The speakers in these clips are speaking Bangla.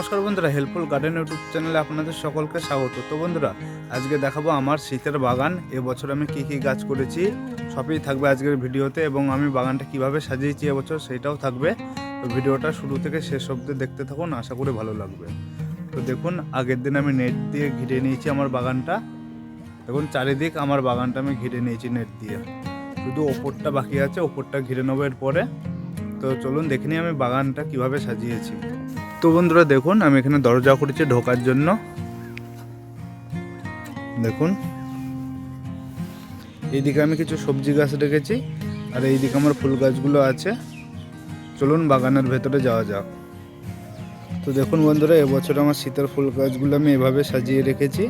নমস্কার বন্ধুরা হেল্পফুল গার্ডেন ইউটিউব চ্যানেলে আপনাদের সকলকে স্বাগত। তো বন্ধুরা, আজকে দেখাবো আমার শীতের বাগান। এবছর আমি কি কি গাছ করেছি, সবই থাকবে আজকের ভিডিওতে এবং আমি বাগানটা কীভাবে সাজিয়েছি এবছর সেটাও থাকবে। তো ভিডিওটা শুরু থেকে শেষ অবধি দেখতে থাকুন, আশা করি ভালো লাগবে। তো দেখুন, আগের দিন আমি নেট দিয়ে ঘিরে নিয়েছি আমার বাগানটা। দেখুন, চারিদিক আমার বাগানটা আমি ঘিরে নিয়েছি নেট দিয়ে। শুধু ওপরটা বাকি আছে, ওপরটা ঘিরে নেব এরপরে। তো চলুন, দেখে আমি বাগানটা কীভাবে সাজিয়েছি। তো বন্ধুরা দেখুন, আমি এখানে দরজা করেছি ঢোকার জন্য। দেখুন। এইদিকে আমি কিছু সবজি গাছ রেখেছি, আর এইদিকে আমার ফুল গাছগুলো আছে। চলুন বাগানের ভেতরে যাওয়া যাক। তো দেখুন বন্ধুরা, এবছর আমার শীতের ফুল গাছগুলো আমি এভাবে সাজিয়ে রেখেছি।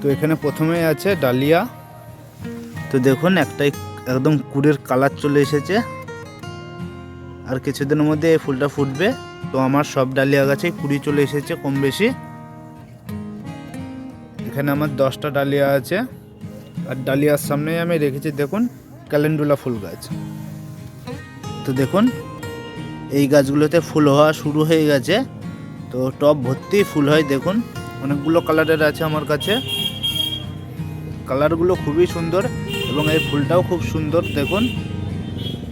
তো এখানে প্রথমেই আছে ডালিয়া। তো দেখুন একটাই একদম কুড়ের কালার চলে এসেছে। আর কিছুদিনের মধ্যে এই ফুলটা ফুটবে। তো আমার সব ডালিয়া গাছে কুড়ি চলে এসেছে কম বেশি। এখানে আমার দশটা ডালিয়া আছে। আর ডালিয়ার সামনেই আমি রেখেছি, দেখুন, ক্যালেন্ডুলা ফুল গাছ। তো দেখুন, এই গাছগুলোতে ফুল হওয়া শুরু হয়ে গেছে। তো টব ভর্তি ফুল হয়, দেখুন, অনেকগুলো কালারের আছে আমার কাছে। কালারগুলো খুবই সুন্দর এবং এই ফুলটাও খুব সুন্দর, দেখুন।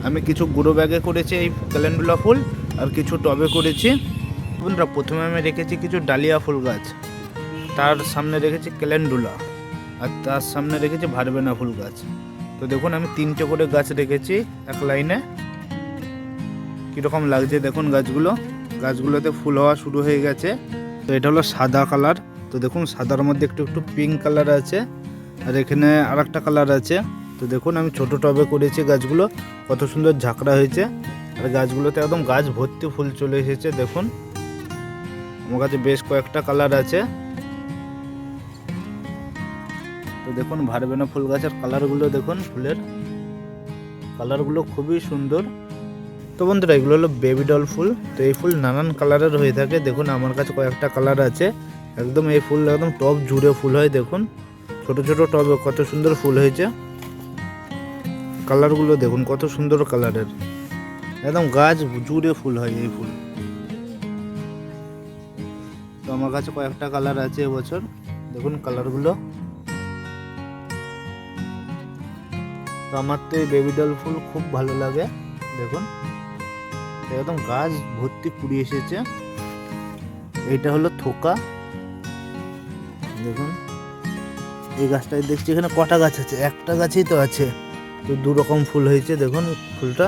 আমি কিছু গুঁড়ো ব্যাগে করেছি এই ক্যালেন্ডুলা ফুল। আর কিছু টবে করেছি। বন্ধুরা, প্রথমে আমি রেখেছি কিছু ডালিয়া ফুল গাছ। তার সামনে রেখেছি ক্যালেন্ডুলা। আর তার সামনে রেখেছি ভারবেনা ফুল গাছ। তো দেখুন, আমি তিনটে করে গাছ রেখেছি এক লাইনে। কীরকম লাগছে দেখুন গাছগুলো। গাছগুলোতে ফুল হওয়া শুরু হয়ে গেছে। তো এটা হলো সাদা কালার। তো দেখুন, সাদার মধ্যে একটু একটু পিঙ্ক কালার আছে। আর এখানে আর কালার আছে। তো দেখুন, আমি ছোট টবে করেছি গাছগুলো। কত সুন্দর ঝাঁকড়া হয়েছে। আর গাছগুলোতে একদম গাছ ভর্তি ফুল চলে এসেছে, দেখুন। আমার কাছে বেশ কয়েকটা কালার আছে। তো দেখুন, ভারবেনা ফুল গাছের কালারগুলো দেখুন, ফুলের। কালারগুলো খুবই সুন্দর। তো বন্ধুরা, এগুলো হলো বেবি ডল ফুল। তো এই ফুল নানান কালারের হয়ে থাকে। দেখুন, আমার কাছে কয়েকটা কালার আছে। একদম এই ফুল একদম টপ জুড়ে ফুল হয়, দেখুন। ছোট ছোট টবে কত সুন্দর ফুল হয়েছে। কালারগুলো দেখুন, কত সুন্দর কালারের। একদম গাছ জুড়ে ফুল হয় এই ফুল। তো আমার কাছে কয়েকটা কালার আছে এবছর দেখুন কালারগুলো তো আমার তো এই বেবি ডল ফুল খুব ভালো লাগে, দেখুন। একদম গাছ ভর্তি কুড়ি এসেছে। এইটা হলো থোকা। দেখুন। এই গাছটায় দেখছি এখানে কটা গাছ আছে? একটা গাছই তো আছে। তো দু রকম ফুল হয়েছে, দেখুন ফুলটা।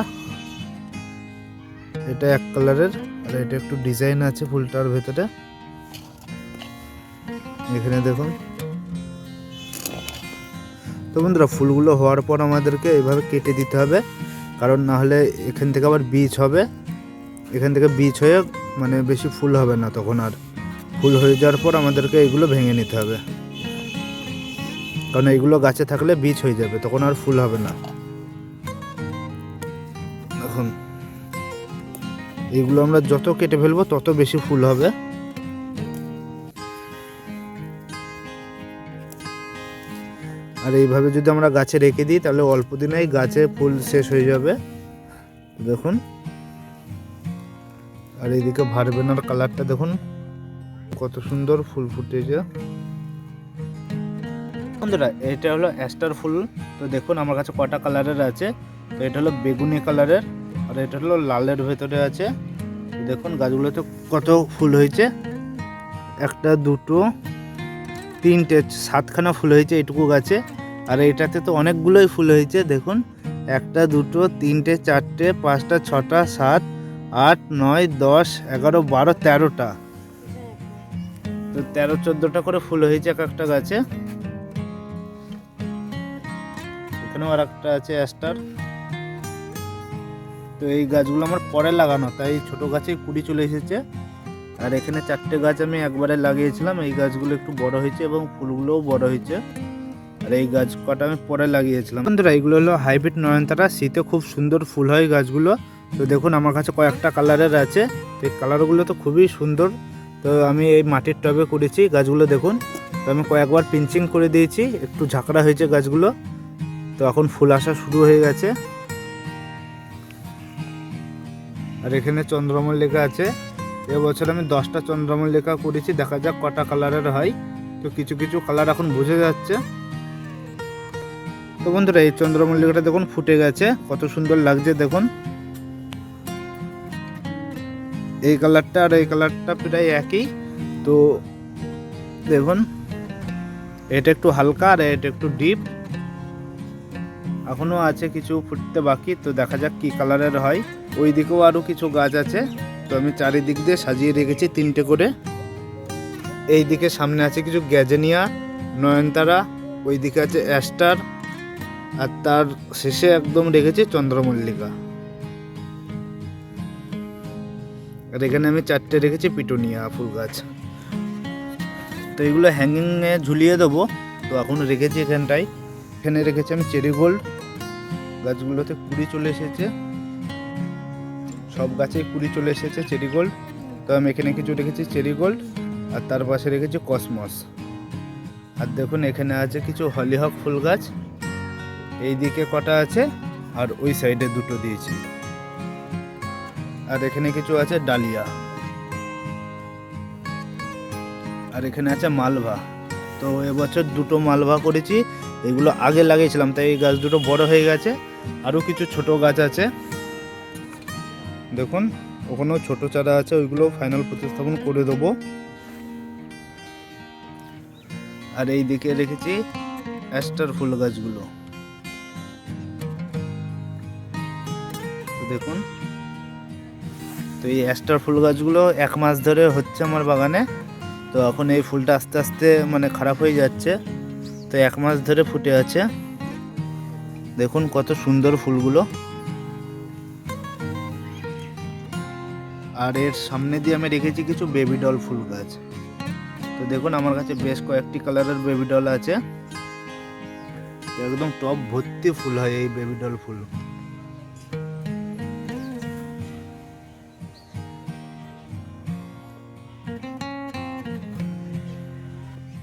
এটা এক কালারের, আর এটা একটু ডিজাইন আছে ফুলটার ভেতরে। এখানে দেখুন। তো বন্ধুরা, ফুলগুলো হওয়ার পর আমাদেরকে এইভাবে কেটে দিতে হবে, কারণ না হলে এখান থেকে আবার বীজ হবে। এখান থেকে বীজ হয়ে মানে বেশি ফুল হবে না তখন আর। ফুল হয়ে যাওয়ার পর আমাদেরকে এগুলো ভেঙে নিতে হবে। কারণ এইগুলো গাছে থাকলে বীজ হয়ে যাবে, তখন আর ফুল হবে না। এগুলো আমরা যত কেটে ফেলব, তত বেশি ফুল হবে। আর এইভাবে যদি আমরা গাছে রেখে দিই, তাহলে অল্প দিনেই গাছে ফুল শেষ হয়ে যাবে। দেখুন। আর এইদিকে ভারবেনার কালারটা দেখুন। কত সুন্দর ফুল ফুটেছে। বন্ধুরা, এটা হলো অ্যাস্টার ফুল। তো দেখুন, আমার কাছে কটা কালারের আছে। তো এটা হলো বেগুনি কালারের। আর এটা হলো লালের ভেতরে আছে। দেখুন গাছগুলোতে কত ফুল হয়েছে। একটা, দুটো, তিনটে, সাতখানা ফুল হয়েছে এইটুকু গাছে। আর এটাতে তো অনেকগুলোই ফুল হয়েছে, দেখুন। একটা, দুটো, তিনটে, চারটে, পাঁচটা, ছটা, সাত, আট, নয়, দশ, এগারো, বারো, তেরোটা। তো তেরো, চোদ্দোটা করে ফুল হয়েছে এক একটা গাছে। এখানেও আর একটা আছে, অ্যাস্টার। তো এই গাছগুলো আমার পরে লাগানো, তাই ছোট গাছেই কুড়ি চলে এসেছে। আর এখানে চারটে গাছ আমি একবারে লাগিয়েছিলাম, এই গাছগুলো একটু বড় হয়েছে এবং ফুলগুলোও বড় হয়েছে। আর এই গাছ কটা আমি পরে লাগিয়েছিলাম। বন্ধুরা, এইগুলো হলো হাইব্রিড নয়নতারা, শীতে খুব সুন্দর ফুল হয় গাছগুলো। তো দেখুন, আমার কাছে কয়েকটা কালারের আছে, তো এই কালারগুলো তো খুবই সুন্দর। তো আমি এই মাটির টবে করেছি গাছগুলো দেখুন। তো আমি কয়েকবার পিঞ্চিং করে দিয়েছি, একটু ঝাঁকড়া হয়েছে গাছগুলো। তো এখন ফুল আসা শুরু হয়ে গেছে। আর এখানে চন্দ্রমল্লিকা আছে। এবছর আমি দশটা চন্দ্রমল্লিকা করেছি, দেখা যাক কটা কালারের হয়। তো কিছু কিছু কালার এখন বুঝে যাচ্ছে। তো বন্ধুরা, এই চন্দ্রমল্লিকাটা দেখুন ফুটে গেছে, কত সুন্দর লাগছে দেখুন। এই কালারটা আর এই কালারটা প্রায় একই। তো দেখুন, এটা একটু হালকা আর এটা একটু ডিপ। এখনও আছে কিছু ফুটতে বাকি, তো দেখা যাক কি কালারের হয়। ওই দিকেও আরও কিছু গাছ আছে, তো আমি চারিদিক দিয়ে সাজিয়ে রেখেছি তিনটে করে। এই দিকে সামনে আছে কিছু গ্যাজেনিয়া, নয়নতারা ওই দিকে আছে অ্যাস্টার, আর তার শেষে একদম রেখেছি চন্দ্রমল্লিকা। আর এখানে আমি চারটে রেখেছি পিটুনিয়া ফুল গাছ। তো এগুলো হ্যাঙ্গিংয়ে ঝুলিয়ে দেবো, তো এখন রেখেছি এখানটায়। এখানে রেখেছি আমি চেরি গোল্ড গাছগুলোতে কুড়ি চলে এসেছে। সব গাছে কুড়ি চলে এসেছে চেরি গোল্ড তো আমি এখানে কিছু রেখেছি চেরি গোল্ড আর তার পাশে রেখেছি কসমস। আর দেখুন, এখানে আছে কিছু হলিহক ফুল গাছ। এই দিকে কটা আছে, আর ওই সাইডে দুটো দিয়েছি। আর এখানে কিছু আছে ডালিয়া। আর এখানে আছে মালভা। তো এবছর দুটো মালভা করেছি, এগুলো আগে লাগিয়েছিলাম, তাই এই গাছ দুটো বড় হয়ে গেছে। আরও কিছু ছোট গাছ আছে। দেখুন, ওখানেও ছোট চারা আছে, ওইগুলো ফাইনাল প্রতিস্থাপন করে দেবো। আর এই দিকে রেখেছি অ্যাস্টার ফুল গাছগুলো। দেখুন, তো এই অ্যাস্টার ফুল গাছগুলো এক মাস ধরে হচ্ছে আমার বাগানে। তো এখন এই ফুলটা আস্তে আস্তে মানে খারাপ হয়ে যাচ্ছে। তো এক মাস ধরে ফুটে আছে। দেখুন কত সুন্দর ফুলগুলো। আর এর সামনে দিয়ে আমি রেখেছি কিছু বেবি ডল ফুল গাছ। তো দেখুন আমার কাছে বেশ কয়েকটি কালারের বেবি ডল আছে। একদম টপ ভর্তি ফুল হয় এই বেবি ডল ফুল।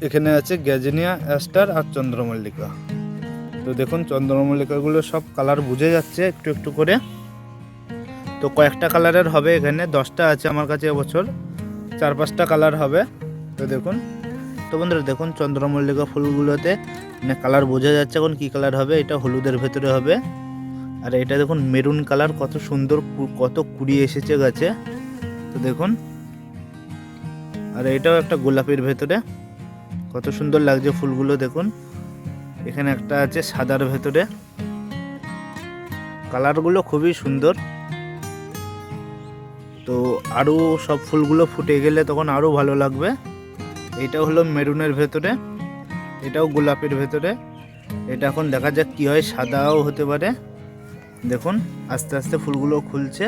এখানে আছে গ্যাজেনিয়া অ্যাস্টার আর চন্দ্রমল্লিকা। তো দেখুন চন্দ্রমল্লিকাগুলো সব কালার বুঝে যাচ্ছে একটু একটু করে। তো কয়েকটা কালারের হবে এখানে, দশটা আছে আমার কাছে এবছর, চার পাঁচটা কালার হবে। তো দেখুন, তো বন্ধুরা দেখুন চন্দ্রমল্লিকা ফুলগুলোতে মানে কালার বোঝা যাচ্ছে এখন কী কালার হবে, এটা হলুদের ভেতরে হবে। আর এটা দেখুন মেরুন কালার, কত সুন্দর কত কুড়ি এসেছে গাছে। তো দেখুন, আর এটাও একটা গোলাপের ভেতরে, কত সুন্দর লাগছে ফুলগুলো দেখুন। এখানে একটা আছে সাদার ভেতরে। কালারগুলো খুবই সুন্দর। তো আরও সব ফুলগুলো ফুটে গেলে তখন আরও ভালো লাগবে। এটা হলো মেরুনের ভেতরে, এটাও গোলাপের ভেতরে। এটা এখন দেখা যাক কী হয়, সাদাও হতে পারে। দেখুন, আস্তে আস্তে ফুলগুলো খুলছে।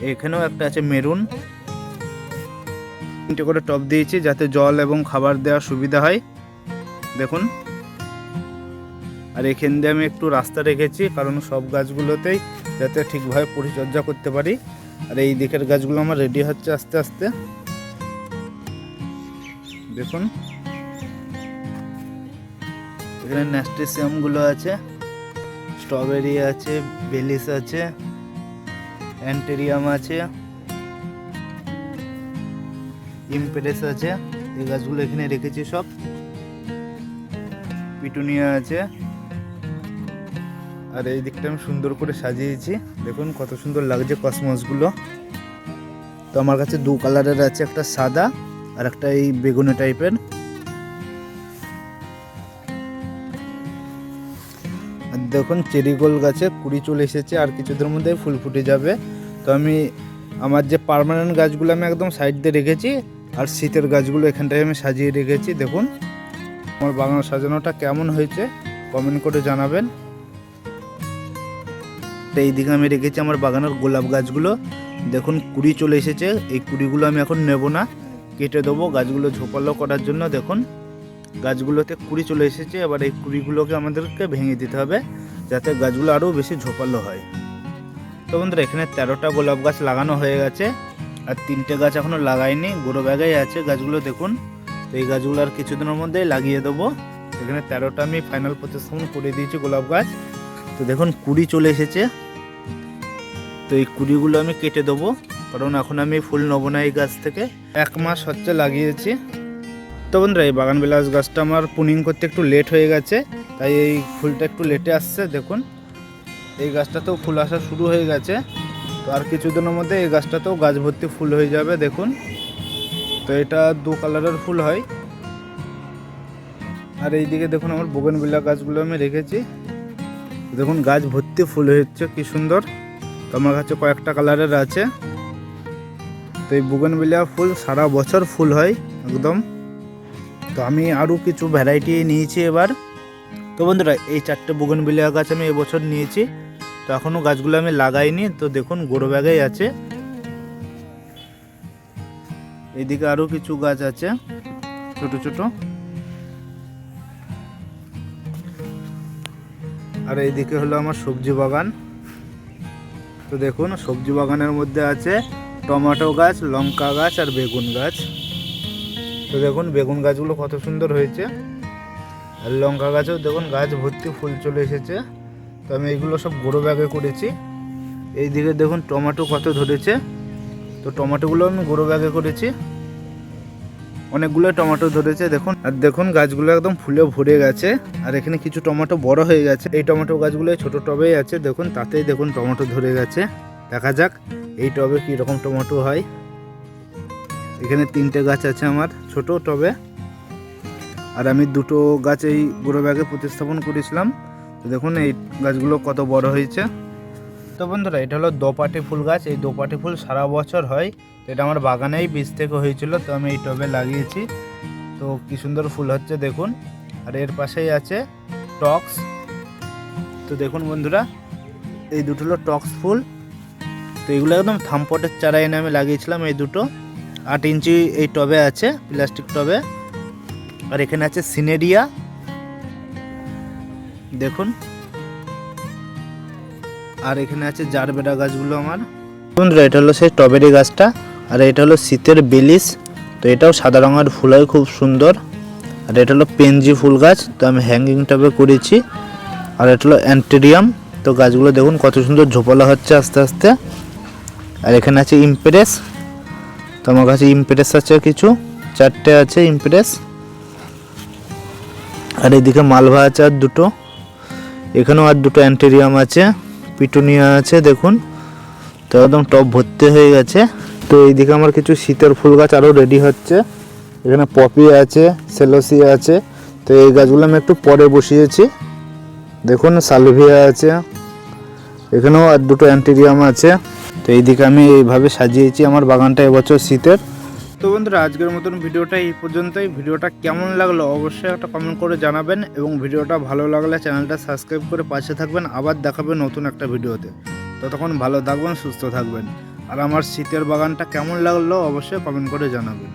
এখানেও একটা আছে মেরুন। তিনটে করে টপ দিয়েছি যাতে জল এবং খাবার দেওয়ার সুবিধা হয়। দেখুন আর এখান দিয়ে আমি একটু রাস্তা রেখেছি, কারণ সব গাছগুলোতেই যাতে ঠিকভাবে পরিচর্যা করতে পারি। আর এই দিকের গাছগুলো আমার রেডি হচ্ছে আস্তে আস্তে। দেখুন। এখানে ন্যাস্টিসিয়ামগুলো আছে স্ট্রবেরি আছে বেলিস আছে অ্যান্টেরিয়াম আছে ইমপ্রেস আছে। এই গাছগুলো এখানে রেখেছি সব। পিটুনিয়া আছে। আর এই দিকটা আমি সুন্দর করে সাজিয়েছি। দেখুন কত সুন্দর লাগছে কসমসগুলো। তো আমার কাছে দু কালারের আছে, একটা সাদা আর একটা এই বেগুনি টাইপের। আর দেখুন চেরিগোল গাছে কুড়ি চলে এসেছে, আর কিছুদের মধ্যে ফুল ফুটে যাবে। তো আমি আমার যে পার্মানেন্ট গাছগুলো আমি একদম সাইড দিয়ে রেখেছি, আর শীতের গাছগুলো এখানটায় আমি সাজিয়ে রেখেছি, দেখুন। আমার বাগান সাজানোটা কেমন হয়েছে, কমেন্ট করে জানাবেন। তো এইদিকে আমি রেখেছি আমার বাগানের গোলাপ গাছগুলো। দেখুন, কুড়ি চলে এসেছে। এই কুড়িগুলো আমি এখন নেব না। কেটে দেবো। গাছগুলো ঝোপালো করার জন্য দেখুন, গাছগুলোতে কুড়ি চলে এসেছে। এবার এই কুড়িগুলোকে আমাদেরকে ভেঙে দিতে হবে, যাতে গাছগুলো আরও বেশি ঝোপালো হয়। তো বন্ধুরা, এখানে তেরোটা গোলাপ গাছ লাগানো হয়ে গেছে। আর তিনটে গাছ এখনও লাগাইনি। গোড়ো ব্যাগেই আছে গাছগুলো, দেখুন। তো এই গাছগুলো আর কিছুদিনের মধ্যেই লাগিয়ে দেবো। এখানে তেরোটা আমি ফাইনাল প্রতিস্থাপন করে দিয়েছি গোলাপ গাছ। তো দেখুন, কুড়ি চলে এসেছে। তো এই কুড়িগুলো আমি কেটে দেবো। কারণ এখন আমি ফুল নেব না এই গাছ থেকে। এক মাস হচ্ছে লাগিয়েছি। তো বন্ধুরা, এই বাগান বিলাস গাছটা আমার পুনিং করতে একটু লেট হয়ে গেছে। তাই এই ফুলটা একটু লেটে আসছে, দেখুন। এই গাছটাতেও ফুল আসা শুরু হয়ে গেছে। তো আর কিছুদিনের মধ্যে এই গাছটাতেও গাছ ভর্তি ফুল হয়ে যাবে, দেখুন। তো এটা দু কালারের ফুল হয়। আর এইদিকে দেখুন, আমার বোগেনবিলা গাছগুলো আমি রেখেছি। দেখুন, গাছ ভর্তি ফুল হচ্ছে কি সুন্দর। তো আমার কাছে কয়েকটা কালারের আছে। তো এই বুগনবিলিয়া ফুল সারা বছর ফুল হয়, একদম। তো আমি আরও কিছু ভ্যারাইটি নিয়েছি এবার। তো বন্ধুরা, এই চারটে বুগনবিলিয়া গাছ আমি এবছর নিয়েছি। তো এখনও গাছগুলো আমি লাগাইনি, তো দেখুন, গোড়ো ব্যাগেই আছে। এইদিকে আরও কিছু গাছ আছে, ছোট ছোট। আর এইদিকে হলো আমার সবজি বাগান। তো দেখুন, সবজি বাগানের মধ্যে আছে টমেটো গাছ, লঙ্কা গাছ আর বেগুন গাছ। তো দেখুন, বেগুন গাছগুলো কত সুন্দর হয়েছে। আর লঙ্কা গাছেও দেখুন, গাছ ভর্তি ফুল চলে এসেছে। তো আমি এইগুলো সব গোড়ো ব্যাগে করেছি। এইদিকে দেখুন, টমেটো কত ধরেছে। তো টমেটোগুলো আমি গোড়ো ব্যাগে করেছি। অনেকগুলো টমেটো ধরেছে, দেখুন। আর দেখুন, গাছগুলো একদম ফুলে ভরে গেছে। আর এখানে কিছু টমেটো বড় হয়ে গেছে। এই টমেটো গাছগুলো ছোট টবেই আছে, দেখুন, তাতেই দেখুন টমেটো ধরে গেছে। দেখা যাক, এই টবে কি রকম টমেটো হয়। এখানে তিনটে গাছ আছে আমার, ছোট টবে। আর আমি দুটো গাছ এই গুঁড়ো ব্যাগে প্রতিস্থাপন করেছিলাম। তো দেখুন, এই গাছগুলো কত বড় হয়েছে। তো বন্ধুরা, এটা হলো দোপাটি ফুল গাছ। এই দোপাটি ফুল সারা বছর হয়। তো এটা আমার বাগানেই বীজ থেকে হয়েছিল, তো আমি এই টবে লাগিয়েছি। তো কি সুন্দর ফুল হচ্ছে, দেখুন। আর এর পাশেই আছে টক্স। তো দেখুন বন্ধুরা, এই দুটো হলো টক্স ফুল। তো এগুলো একদম থামপটের চারা এনে আমি লাগিয়েছিলাম এই দুটো। আট ইঞ্চি এই টবে আছে, প্লাস্টিক টবে। আর এখানে আছে সিনেরিয়া। দেখুন আর এখানে আছে জারবেরা গাছগুলো আমার। বন্ধুরা, এটা হলো সেই স্ট্রবেরি গাছটা, আর এটা হলো শীতের বেলিস। তো এটাও সাদা রঙের ফুল হয়, খুব সুন্দর। আর এটা হলো পেনজি ফুল গাছ, তো আমি হ্যাঙ্গিং টবে করেছি। আর এটা হলো অ্যান্টেরিয়াম তো গাছগুলো দেখুন কত সুন্দর ঝোপালা হচ্ছে আস্তে আস্তে। আর এখানে আছে ইমপ্রেস তো আমার কাছে ইমপ্রেস আছে কিছু, চারটে আছে ইমপ্রেস আর এদিকে মালভা আছে আর দুটো। এখানেও আর দুটো অ্যান্টেরিয়াম আছে। পিটুনিয়া আছে, দেখুন। তো একদম টপ ভর্তি হয়ে গেছে। তো এইদিকে আমার কিছু শীতের ফুল গাছ আরও রেডি হচ্ছে। এখানে পপি আছে সেলোসিয়া আছে। তো এই গাছগুলো আমি একটু পরে বসিয়েছি। দেখুন, সালভিয়া আছে। এখানেও আর দুটো অ্যান্টেরিয়াম আছে। তো এইদিকে আমি এইভাবে সাজিয়েছি আমার বাগানটা এবছর শীতের। তো বন্ধুরা, আজকের মতন ভিডিওটা এই পর্যন্তই। ভিডিওটা কেমন লাগল অবশ্যই একটা কমেন্ট করে জানাবেন এবং ভিডিওটা ভালো লাগলে চ্যানেলটা সাবস্ক্রাইব করে পাশে থাকবেন। আবার দেখাবেন নতুন একটা ভিডিওতে। ততক্ষণ ভালো থাকবেন, সুস্থ থাকবেন। আর আমার শীতের বাগানটা কেমন লাগল অবশ্যই কমেন্ট করে জানাবেন।